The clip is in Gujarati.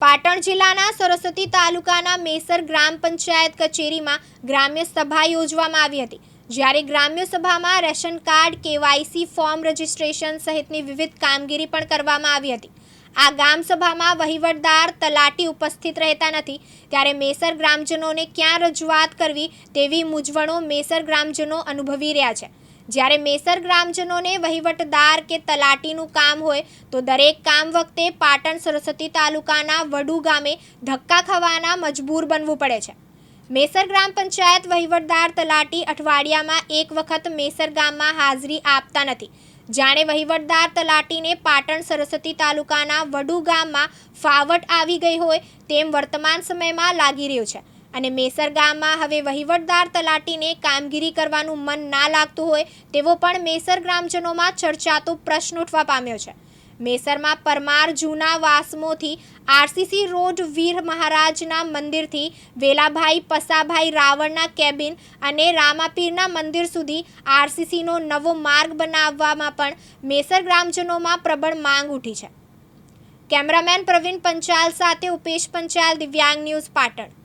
પાટણ જિલ્લાના સરસ્વતી તાલુકાના મેસર ગ્રામ પંચાયત કચેરીમાં ગ્રામ્ય સભા યોજવામાં આવી હતી. જ્યારે ગ્રામ્ય સભામાં ration card, KYC form registration સહિતની વિવિધ કામગીરી પણ કરવામાં આવી હતી. આ ગામ સભામાં વહીવટદાર તલાટી ઉપસ્થિત રહેતા નથી. ત્યારે મેસર ગ્રામજનોને ક્યાં રજૂઆત કરવી તેવી મૂંઝવણો મેસર ગ્રામજનો અનુભવી રહ્યા છે. જ્યારે મેસર ગ્રામજનોને વહીવટદાર કે તલાટીનું કામ હોય, તો દરેક કામ વખતે પાટણ સરસ્વતી તાલુકાના વડુ ગામે ધક્કા ખાવાના મજબૂર બનવું પડે છે. મેસર ગ્રામ પંચાયત વહીવટદાર તલાટી અઠવાડિયામાં એક વખત મેસર ગામમાં હાજરી આપતા નથી. જાણે વહીવટદાર તલાટીને પાટણ સરસ્વતી તાલુકાના વડુ ગામમાં ફાવટ આવી ગઈ હોય, તેમ વર્તમાન સમયમાં લાગી રહ્યું છે. અને મેસર ગામમાં હવે વહીવટદાર તલાટીને કામગીરી કરવાનું મન ના લાગતું હોય તેવો પણ મેસર ગ્રામજનોમાં ચર્ચાતો પ્રશ્ન ઉઠવા પામ્યો છે. મેસરમાં પરમાર જૂના વાસમોથી આરસીસી રોડ વીર મહારાજના મંદિરથી વેલાભાઈ, પસાભાઈ રાવણના કેબિન અને રામાપીરના મંદિર સુધી આરસીસીનો નવો માર્ગ બનાવવામાં પણ મેસર ગ્રામજનોમાં પ્રબળ માંગ ઉઠી છે. કેમેરામેન પ્રવીણ પંચાલ સાથે ઉપેશ પંચાલ, દિવ્યાંગ ન્યૂઝ પાટણ.